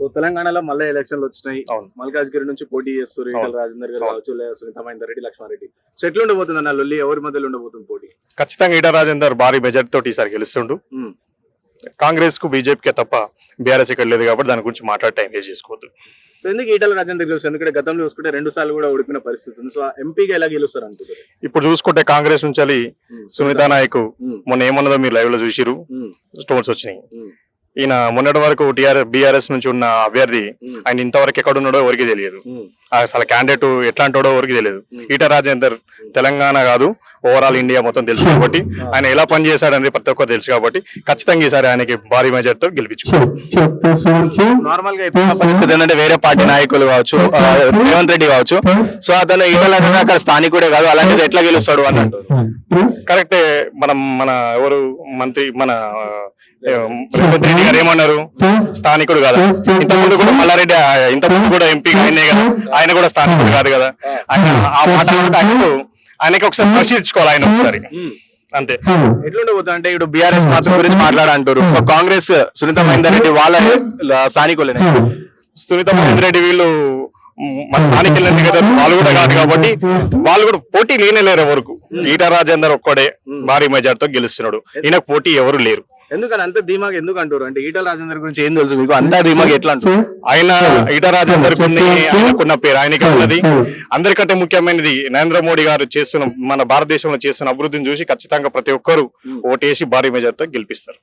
So తెలంగాణలో మళ్ళీ ఎలక్షన్లు వచ్చినాయి అవును. మల్కాజ్గిరి నుంచి పోటీ చేస్తారు ఈటల. రాజేందర్ గారు. కావచ్చు లేదా సునీత మహేందర్ రెడ్డి లక్ష్మారెడ్డి సో ఎట్లా ఉండబోతుంది అన్న లొల్లి ఎవరి మధ్యలో ఉండబోతుంది పోటీ ఖచ్చితంగా ఈటల రాజేందర్ భారీ మెజార్టీ తోటి ఈసారి గెలుస్తుండు. కాంగ్రెస్కు బీజేపీకే తప్ప బీఆర్ఎస్ ఇక్కడ లేదు కాబట్టి దాని గురించి మాట్లాడే టైం వేస్ట్ చేసుకోవద్దు సో ఎందుకు ఈటల రాజేందర్ గెలుస్తారు ఎందుకంటే గతంలో చూసుకుంటే రెండు సార్లు కూడా ఓడిపోయిన పరిస్థితి ఉంది సో ఎంపీగా ఎలా గెలుస్తారు అనుకుంటారు ఇప్పుడు చూసుకుంటే కాంగ్రెస్ నుంచి. సునీత నాయక్. మొన్న ఏమన్నదో మీరు లైవ్లో చూసిరు. స్టోన్స్ వచ్చినాయి. ఈయన మొన్నటి వరకు టీఆర్ఎస్ బీఆర్ఎస్ నుంచి ఉన్న అభ్యర్థి. ఆయన ఇంతవరకు ఎక్కడ ఉన్నాడో ఎవరికి తెలియదు. అసలు క్యాండిడేట్ ఎట్లాంటోడో ఎవరికి తెలియదు. ఈట రాజేందర్ తెలంగాణ కాదు ఓవరాల్ ఇండియా మొత్తం తెలుసు కాబట్టి ఆయన ఎలా పనిచేశాడనేది ప్రతి ఒక్కరు తెలుసు కాబట్టి ఖచ్చితంగా ఈసారి ఆయనకి భారీ మెజార్టీతో గెలిపించుకోవాలి నార్మల్గా పరిస్థితి ఏంటంటే వేరే పార్టీ నాయకులు కావచ్చు రేవంత్ రెడ్డి కావచ్చు. సో అతను ఈటల అక్కడ స్థానికుడే కాదు అలాంటిది ఎట్లా గెలుస్తాడు అని అంటారు కరెక్టే మనం మన ఎవరు మంత్రి మన రేవంత్ రెడ్డి గారు ఏమన్నారు? స్థానికుడు కదా? ఇంత ముందు కూడా మల్లారెడ్డి ఆ, ఇంత ముందు కూడా ఎంపీ ఆయనే కదా. ఆయన కూడా స్థానికుడు కాదు కదా. ఆయన ఆ మాట ఆయనకు ఆయనకి ఒకసారి పరిశీలించుకోవాలి ఆయన ఒకసారి. అంతే. ఎట్లుండబోతుంది అంటే ఇప్పుడు బీఆర్ఎస్ పాత్ర గురించి మాట్లాడంటారు కాంగ్రెస్ సునీత మహేందర్ రెడ్డి వాళ్ళ స్థానికులనే. సునీత మహేందర్ రెడ్డి వీళ్ళు మన స్థానికులంటే కదా వాళ్ళు కూడా కాదు కాబట్టి వాళ్ళు కూడా పోటీ లేనే లేరు ఎవరికి. ఈట రాజేందర్ ఒక్కడే భారీ మెజార్టీతో గెలుస్తున్నాడు. ఈయనకు పోటీ ఎవరు లేరు. ఎందుకని అంత ధీమాగా ఎందుకు అంటారు అంటే ఈటల రాజేందర్ గురించి ఏం తెలుసు మీకు? అంత ధీమాగా ఎట్లా అంటారు ఆయన ఈట రాజేందర్ ఆయనకున్న పేరు ఆయనకి ఉన్నది. అందరికంటే ముఖ్యమైనది నరేంద్ర మోడీ గారు చేస్తున్న మన భారతదేశంలో చేస్తున్న అభివృద్ధిని చూసి ఖచ్చితంగా ప్రతి ఒక్కరు ఓటేసి భారీ మెజార్టీతో గెలిపిస్తారు.